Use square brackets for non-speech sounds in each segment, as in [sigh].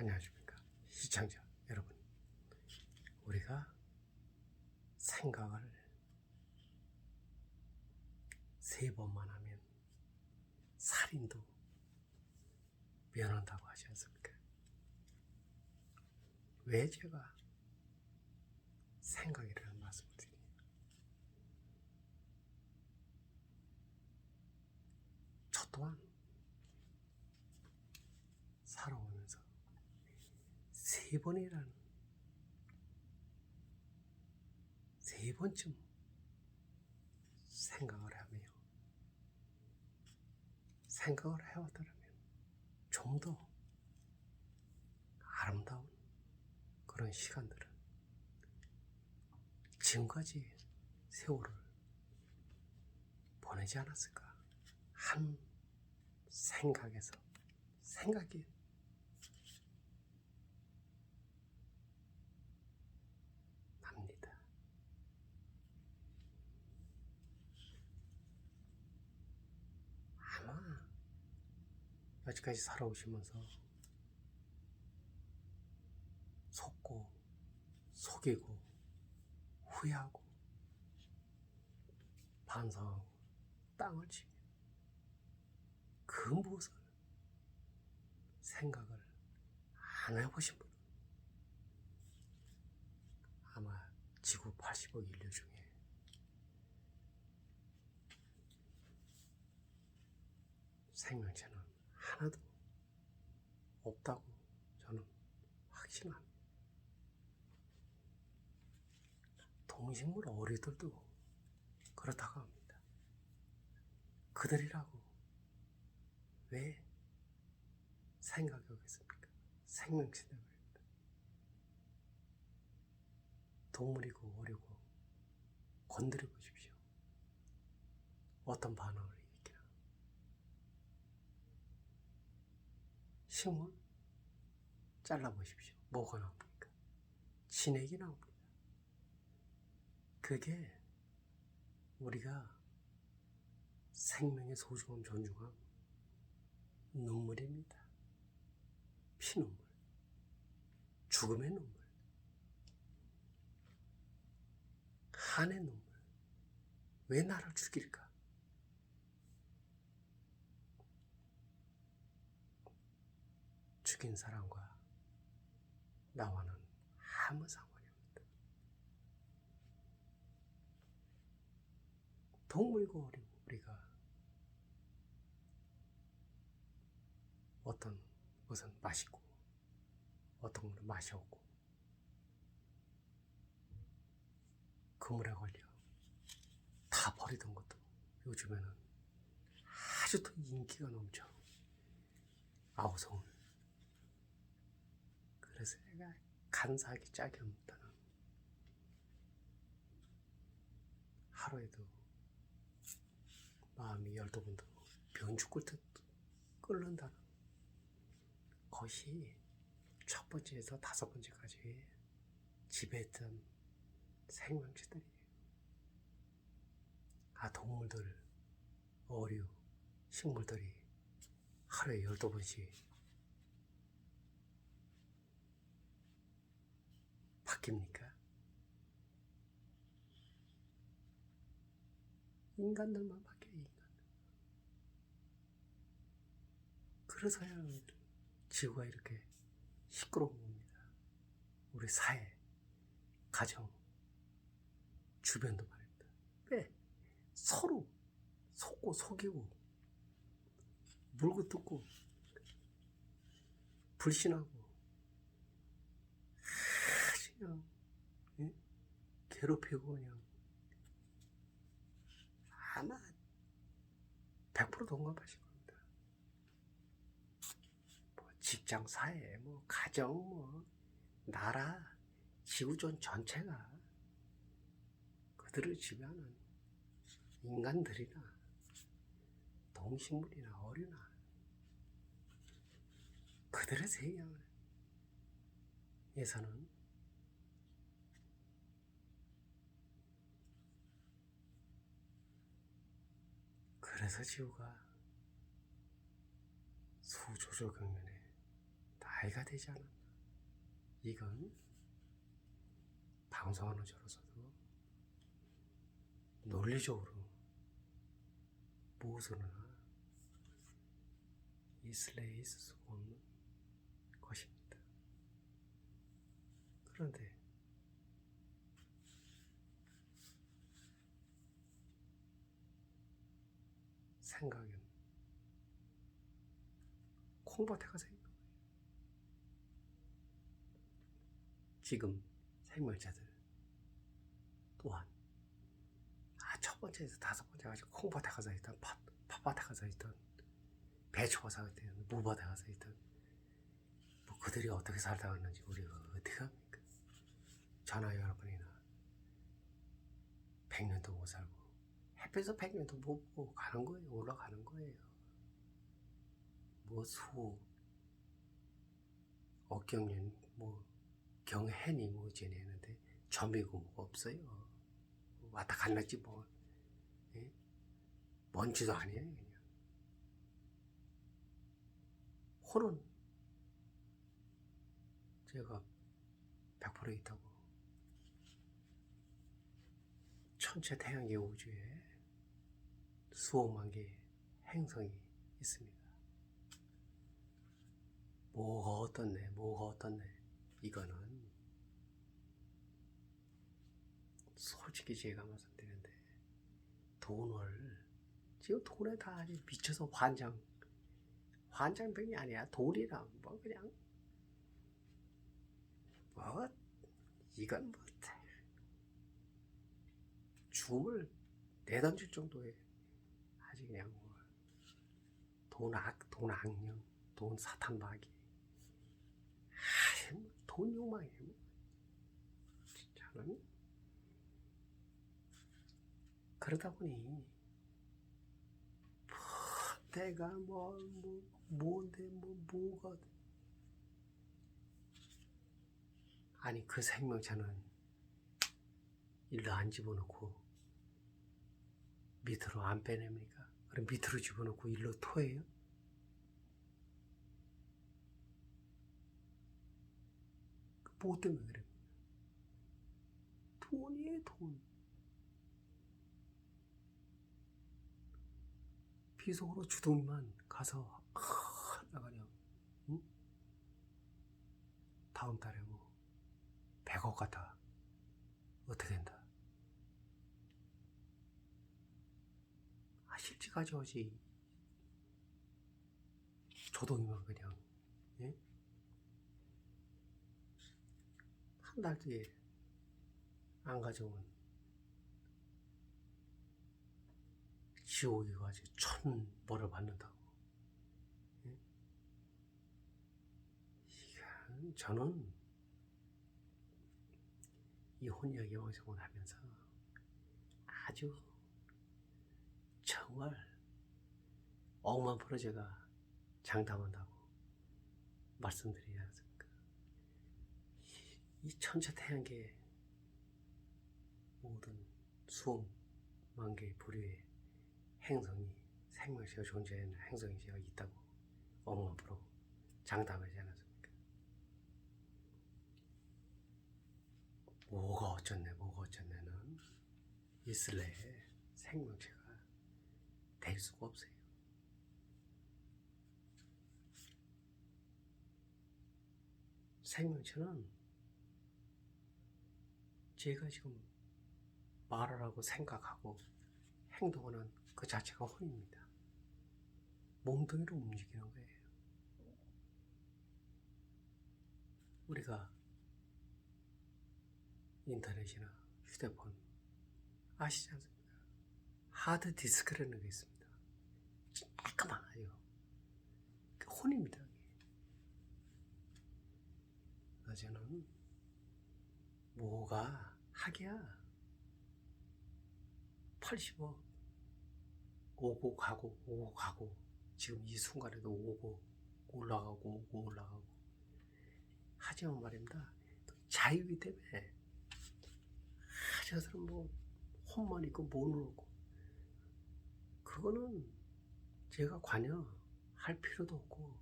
안녕하십니까 시청자 여러분 우리가 생각을 세 번만 하면 살인도 면한다고 하지 않습니까? 왜 제가 생각이라는 말씀을 드리냐 저 또한 살아오면서 세 번이라는 세 번쯤 생각을 하며 생각을 해왔더라면 좀 더 아름다운 그런 시간들을 지금까지 세월을 보내지 않았을까 한 생각에서 생각이 납니다. 아마 여기까지 살아오시면서 속고 속이고 후회하고 반성하고 땅을 치며 그 무엇을 생각을 안 해보신 분은 아마 지구 80억 인류 중에 생명체는 하나도 없다고 저는 확신합니다. 동식물 어리들도 그렇다고 합니다. 그들이라고 왜 생각하겠습니까? 생명체들입니다. 동물이고 어리고 건드려 보십시오. 어떤 반응을 일으키나. 식물 잘라 보십시오. 뭐가 나옵니까? 진액이 나옵니다. 그게 우리가 생명의 소중함 존중함 눈물입니다. 피눈물, 죽음의 눈물, 한의 눈물. 왜 나를 죽일까? 죽인 사람과 나와는 아무 상관이 없다. 우리- 우리가 어떤 것은 맛있고 어떤 것은 없고 그물에 걸려 다 버리던 것도 요즘에는 아주 더 인기가 넘쳐 아우성을 그래서 내가 간사하기 짝이 없다는 하루에도 마음이 열두 번도 변죽 끓듯 끓는다는 것이 첫 번째에서 다섯 번째까지 지배했던 생명체들이에요. 아, 동물들, 어류, 식물들이 하루에 열두 번씩 바뀝니까? 인간들만 바뀌어요, 인간. 그래서야 지구가 이렇게 시끄러운 겁니다. 우리 사회, 가정, 주변도 말입니다. 왜? 서로 속고 속이고 물고 뜯고 불신하고 그냥 예? 괴롭히고 그냥 아마 100% 동감하실 겁니다. 뭐 직장 사회, 뭐 가정, 뭐 나라, 지구촌 전체가 그들을 지배하는 인간들이나 동식물이나 어류나 그들의 세계에서는 그래서 지구가 수조조 경면에 다 나이가 되지 않았나. 이건 방송하는 저로서도 논리적으로 무엇으로나 이슬레에 있을 수 없는 것입니다. 그런데 생각은 콩밭에 가서 있는 거예요. 지금 생물체들 또한 아, 첫 번째에서 다섯 번째 가지고 콩밭에 가서 있던 팥, 팥밭에 가서 있던 배추가 서 있던 무밭에 가서 있던 뭐 그들이 어떻게 살다 왔는지 우리가 어떻게 합니까? 전화 여러분이나 백년도 못 살고 햇볕에서 백년도 못 보고 가는 거예요. 올라가는 거예요. 뭐 수, 억경년, 뭐 경hen이 뭐 지내는데 점이고 뭐 없어요. 왔다 갔는지 뭐 예? 먼지도 아니에요 그냥. 호는 제가 100% 있다고 천체 태양계 우주에 수억만 개의 행성이 있습니다. 뭐가 어떻네, 뭐가 어떻네. 이거는 솔직히 제가 말씀드리는데 돈을 지금 돈에 다 미쳐서 환장 환장병이 아니야 돈이랑 뭐 그냥 뭐 이건 뭐 죽음을 내던질 정도의 그냥 뭐돈 악, 돈 악령, 돈 사탄 마귀 아, 뭐돈 욕망이에요 뭐. 진짜는 그러다 보니 뭐 내가 뭐, 뭐 뭔데 뭐 뭐가 아니 그 생명체는 일로 안 집어넣고 밑으로 안 빼냅니까? 그럼 밑으로 집어넣고 일로 토해요? 뭐 때문에 그래? 돈이에요 돈 비속으로 주둥이만 가서 아, 나 그냥 응? 다음 달에 뭐 100억 같아 어떻게 된다 가져오지 조동이만 그냥 예? 한 달 뒤에 안 가져오면 지옥에 가지 천 벌을 받는다고. 예? 저는 이 혼이야기 방송을 하면서 아주 정말 억만 프로 제가 장담한다고 말씀드리지 않습니까? 이 천체 태양계 모든 수억만 개의 부류의 행성이 생명체가 존재하는 행성이 제가 있다고 억만 프로 장담하지 않았습니까? 뭐가 어쩌네 뭐가 어쩌네는 있을래 생명체가 될 수가 없어요. 생명체는 제가 지금 말을 하고 생각하고 행동하는 그 자체가 혼입니다. 몸뚱이로 움직이는 거예요. 우리가 인터넷이나 휴대폰 아시지 않습니까? 하드 디스크라는 게 있습니다. 깔끔하요. 그 혼입니다. 저는 뭐가 하기야? 80억 오고 가고 오고 가고. 지금 이 순간에도 오고 올라가고 오고 올라가고. 하지만 말입니다. 자유이기 때문에 사람 뭐 혼만 있고 못 놀고. 그거는 제가 관여할 필요도 없고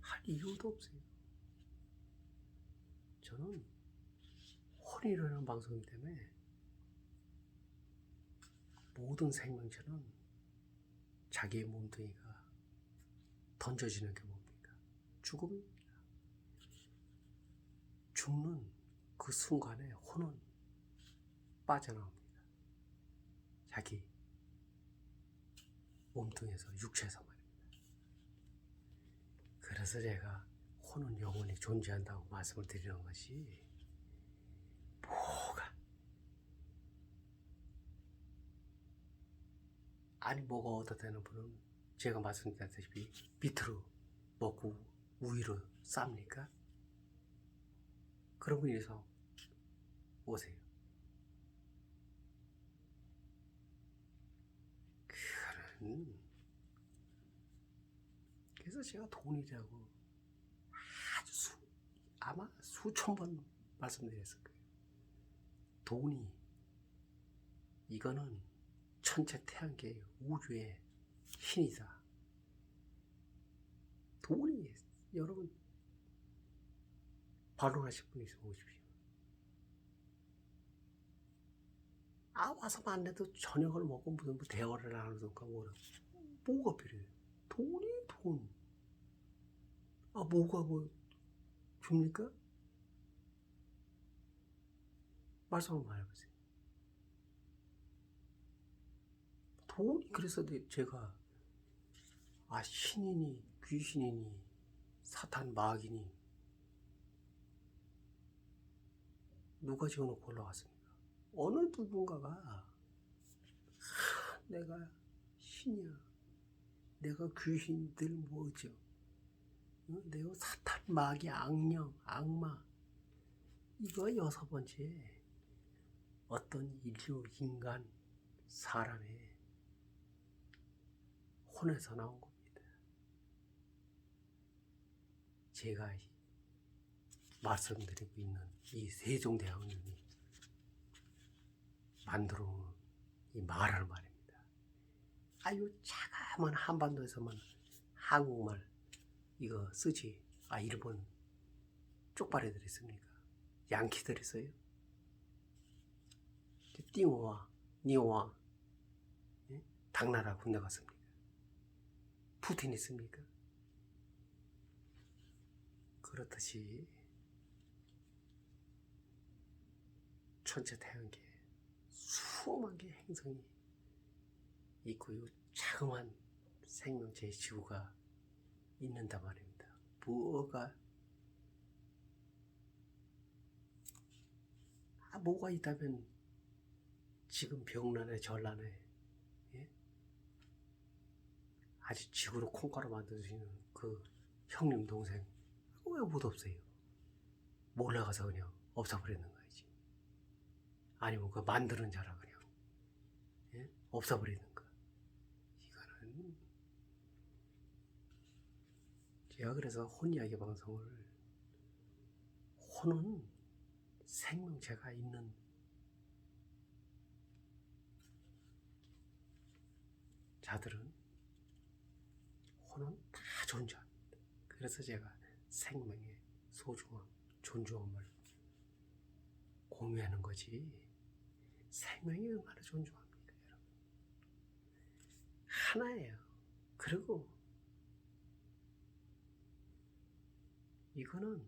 할 이유도 없어요 저는 혼이라는 방송이기 때문에 모든 생명체는 자기의 몸뚱이가 던져지는 게 뭡니까? 죽음입니다. 죽는 그 순간에 혼은 빠져나옵니다. 자기 몸뚱이에서 육체에서 말입니다. 그래서 제가 혼은 영원히 존재한다고 말씀을 드리는 것이 뭐가 아니 뭐가 어떻다는 분은 제가 말씀드렸다시피 밑으로 먹고 우위로 쌉니까? 그런 분이서 오세요. 그런 그래서 제가 돈이라고 아주 수, 아마 수천 번 말씀드렸을 거예요. 돈이 이거는 천체 태양계 우주의 신이다. 돈이 여러분 반론하실 분 있으면 오십시오. 아 와서 만나도 저녁을 먹고 무슨 뭐 대화를 나누던가 뭐라 뭐가 필요해요? 돈이 돈. 아 뭐가 뭐 줍니까? 말씀 한번 해보세요. 돈이 그래서 내- 제가 아 신이니 귀신이니 사탄 마귀니 누가 지어놓고 올라왔습니까? 어느 누군가가 하, 내가 신이야 내가 귀신들 뭐죠 어? 내가 사탄 마귀 악령 악마 이거 여섯 번째 어떤 인류 인간 사람의 혼에서 나온 겁니다. 제가 이- 말씀드리고 있는 이 세종대왕님이 만들어 놓은 이 말을 말입니다. 아유 차가만 한반도에서만 한국말 이거 쓰지 아 일본 쪽발애들 있습니까? 양키들 있어요? 띵호와 니호와 예? 당나라 군대 갔습니까? 푸틴 있습니까? 그렇듯이 천체 태양계 개의 행성이 있고 이 자그만 생명체의 지구가 있는단 말입니다. 뭐가 아, 뭐가 있다면 지금 병난에 전란에 예? 아직 지구로 콩가루 만드시는 그 형님 동생 왜못 없어요? 몰라가서 그냥 없어버리는 거지. 아니면 그 만드는 자라 예? 없어버리는 거. 이거는 제가 그래서 혼 이야기 방송을 혼은 생명체가 있는 자들은 혼은 다 존재합니다. 그래서 제가 생명의 소중함, 존중함을 공유하는 거지. 생명이 얼마나 여러분? 하나예요. 그리고 이거는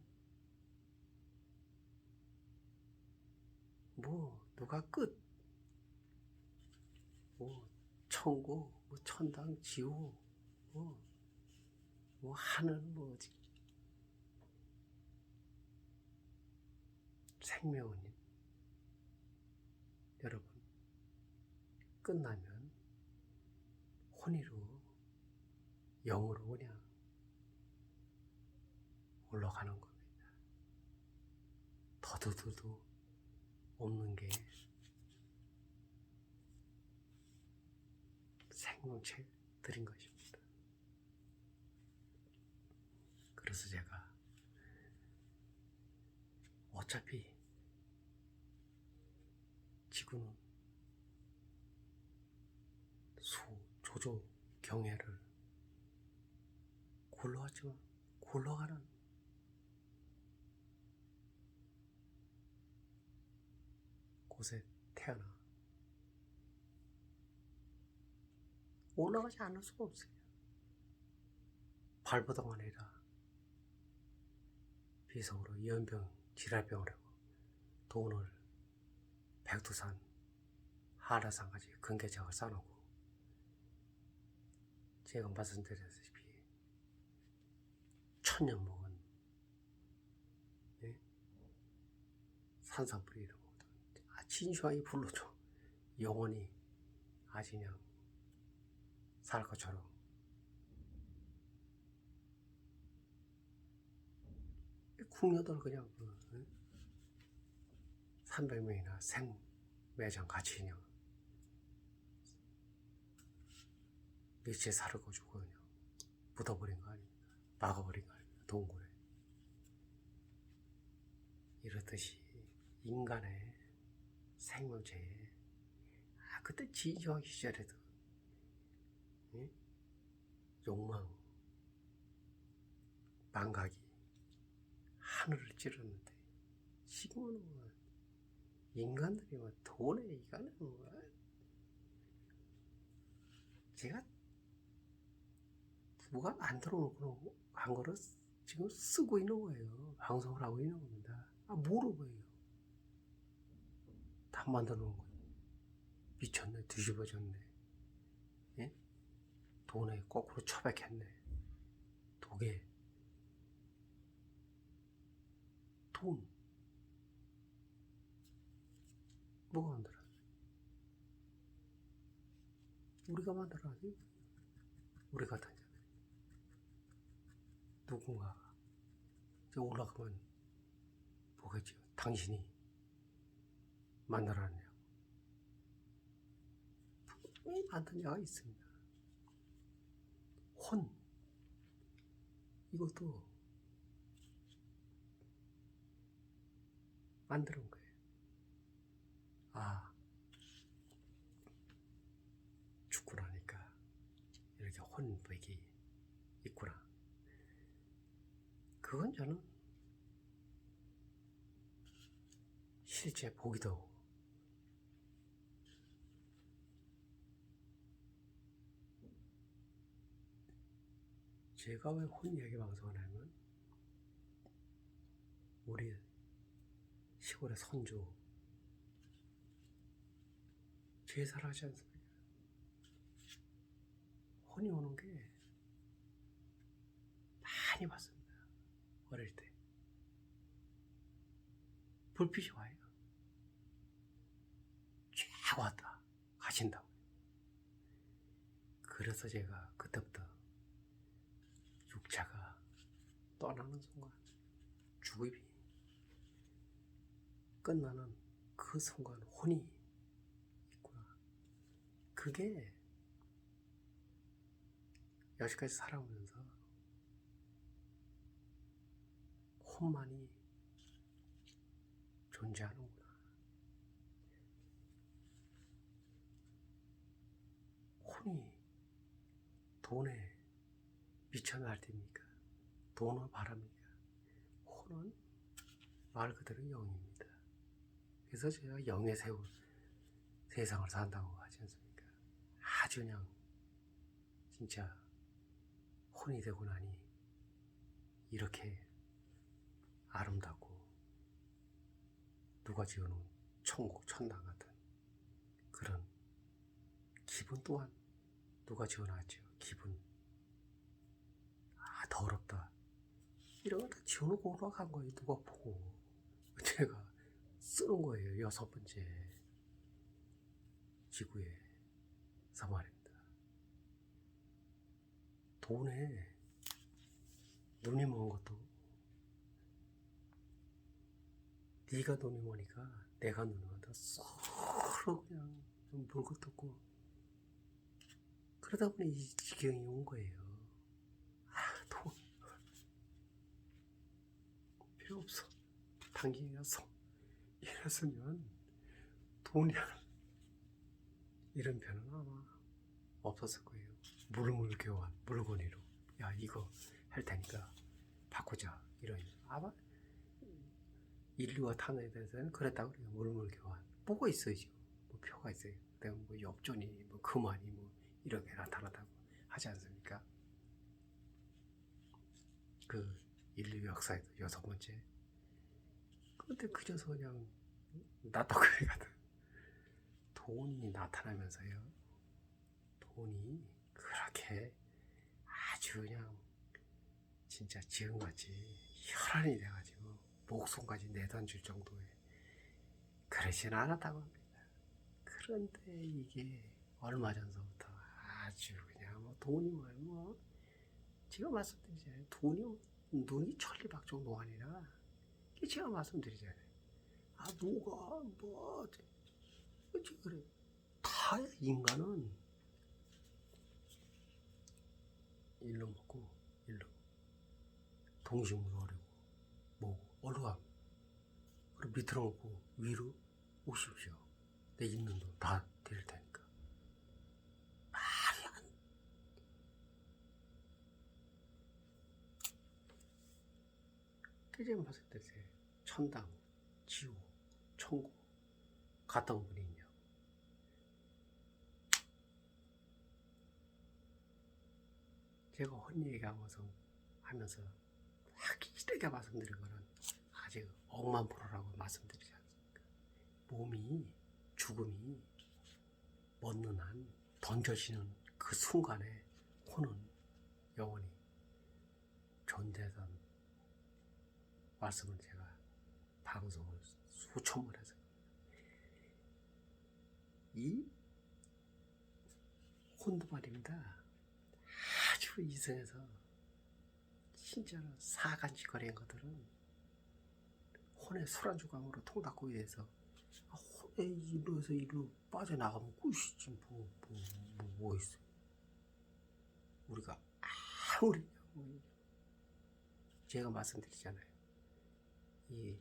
뭐 누가 끝, 뭐 천국, 뭐 천당, 지옥, 뭐, 뭐 하늘, 뭐지 생명은 여러분 끝나면 혼이로 영으로 그냥 올라가는 겁니다. 더도도도 없는 게 생명체들인 것입니다. 그래서 제가 어차피 지구는 수, 조조, 경애를 굴러왔지만 굴러가는. 곳에 태어나. 올라가지 않을 수가 없어요. 발버둥 아니라 비속으로 연병, 질환병을 하고 돈을 백두산, 한라산까지 근계적을 쌓아놓고 제가 말씀드렸다시피 천년 먹은 예? 산삼뿌리 이런 것도 아, 진시황이 불러줘 영원히 아주 그냥 살 것처럼 궁녀들 그냥 그, 응? 300명이나 생 매장 같이 그냥 며칠 살고 주고 그냥 묻어버린 거 아닙니까? 막아버린 거 아닙니까? 동굴에 이렇듯이 인간의 생명체에 아 그때 진시황 시절에도 응? 욕망 망각이 하늘을 찌르는데 지금은 뭐 인간들이 뭐 돈에 이가는 뭐 제가 누가 안 들어오고 한 거를 지금 쓰고 있는 거예요. 방송을 하고 있는 겁니다. 아, 모르고요. 다 만들어 놓은 거예요. 미쳤네, 뒤집어졌네. 예? 돈에 거꾸로 처박혔네. 독에. 돈. 뭐가 만들어? 우리가 만들어야지. 우리 같은. 누군가가 올라가면 보겠죠. 당신이 만들어놨냐고. 분명히 만든 자가 있습니다. 혼. 이것도 만드는 거예요. 아, 죽고 나니까 이렇게 혼백이 있구나. 그건 저는 실제 보기도 제가 왜 혼 이야기 방송을 하면 우리 시골의 선조 제사를 하지 않습니까? 혼이 오는 게 많이 봤습니다. 어릴 때. 불빛이 와요. 쫙 왔다. 가신다고. 그래서 제가 그때부터 육차가 떠나는 순간 죽음이 끝나는 그 순간 혼이 있구나. 그게 여기까지 살아오면서 혼만이 존재하는구나. 혼이 돈에 미쳐 날 때입니까? 돈을 바랍니까? 혼은 말 그대로 영입니다. 그래서 제가 영의 세월 세상을 산다고 하지 않습니까? 아주 그냥 진짜 혼이 되고 나니 이렇게 아름답고. 누가 지어놓은 천국 천당 같은 그런 기분 또한 누가 지어놨죠 기분. 아 더럽다. 이런 거 다 지어놓고 올라간 거예요 누가 보고. [laughs] 제가 쓰는 거예요 여섯 번째 지구에서 말입니다. 돈에 눈이 먼 것도 네가 눈이 머니까 내가 먼다 서로 그냥 볼 것도 없고. 그러다 보니 이 지경이 온 거예요. 아 돈. 필요 없어. 당기가서. 이랬으면 돈이 이런 편은 아마 없었을 거예요. 물물 교환 물건이로. 야 이거 할 테니까 바꾸자. 이런. 아마 인류가 탄생에 대해서는 그랬다고 그래요. 물물 교환. 보고 있어요 지금 뭐 표가 있어요 그다음 뭐 엽전이 뭐 금환이 뭐 이런 게 나타나다고 하지 않습니까? 그 인류 역사에도 여섯 번째 근데 그저서 그냥 나도 그래가든 [laughs] 돈이 나타나면서요 돈이 그렇게 아주 그냥 진짜 지금같이 혈안이 돼가지고 목숨까지 내던질 정도의 그러진 않았다고 합니다. 그런데 이게 얼마 전서부터 아주 그냥 뭐 돈이 뭐, 뭐 제가 말씀드리잖아요. 돈이 뭐 눈이 노안이라 이게 제가 말씀드리잖아요. 아 누가 뭐 어째 그래 다 인간은 일로 먹고 일로 동심으로 어리 얼루가 그리고 밑으로 먹고 위로 오십시오. 내 있는 돈 다 드릴 테니까. 말이 안. 그제 봤을 때 천당, 지옥, 천국 갔던 분이 있냐고. 제가 혼자 얘기하면서 하면서 확실하게 말씀드린 거는 억만 프로라고 말씀드리지 않습니까? 몸이 죽음이 먼는 한 던져지는 그 순간에 혼은 영원히 존재하던 말씀을 제가 방송을 수천 번 해서 이 혼도 말입니다. 아주 이성에서 진짜로 사간지거리인 것들은 혼의 술안주감으로 통닭구이에서 아, 혼의 일로에서 일로 빠져나가면 끝이지 뭐, 뭐, 뭐, 뭐 있어? 우리가 아무리 뭐 제가 말씀드리잖아요. 이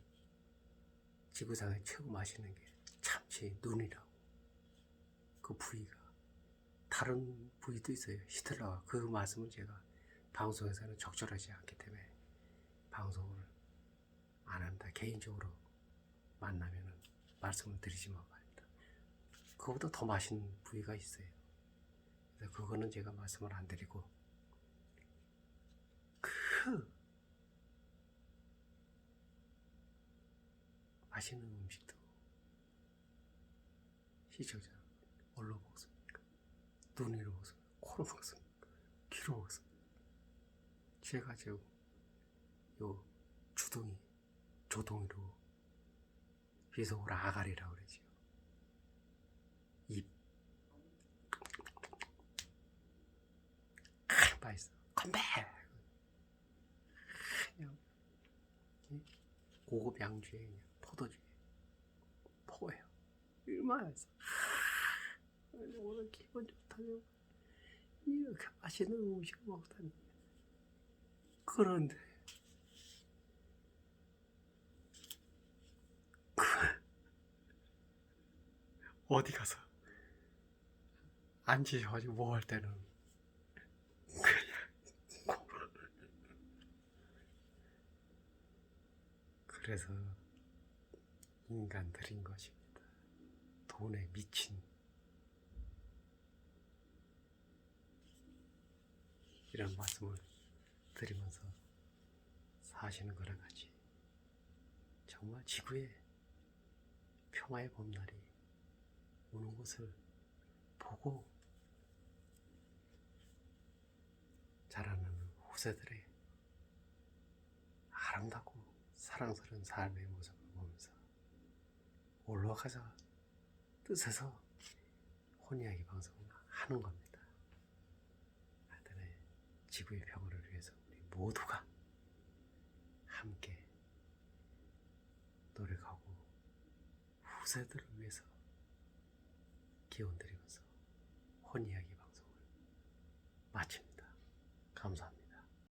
지구상에 최고 맛있는 게 참치 눈이라고. 그 부위가 다른 부위도 있어요. 히틀러가. 그 말씀을 제가 방송에서는 적절하지 않기 때문에 방송을 안 한다. 개인적으로 만나면은 말씀을 드리지만 말입니다. 그거보다 더 맛있는 부위가 있어요. 그래서 그거는 제가 말씀을 안 드리고 그 맛있는 음식도 시청자 뭘로 먹습니까? 눈으로 먹습니까? 코로 먹습니까? 귀로 먹습니까? 제가 지금 요 주둥이 조동이로 비속으로 아가리라고 그러지요. 입 크, 맛있어. 건배. 고급 양주에 포도주에 포예요. 얼마나 맛있어. 오늘 기분 좋다고 이렇게 맛있는 음식을 먹다니. 그런데 어디 가서 앉으셔가지고 뭐 할 때는 그냥 그래서 인간들인 것입니다. 돈에 미친 이런 말씀을 드리면서 사시는 거랑 같이 정말 지구에 평화의 봄날이 오는 것을 보고 자라는 후세들의 아름답고 사랑스러운 삶의 모습을 보면서 올라가자 뜻에서 혼이야기 방송을 하는 겁니다. 하여튼에 지구의 평화를 위해서 우리 모두가 함께 노력하고 후세들을 위해서 기원 드리면서 혼이야기 방송을 마칩니다. 감사합니다.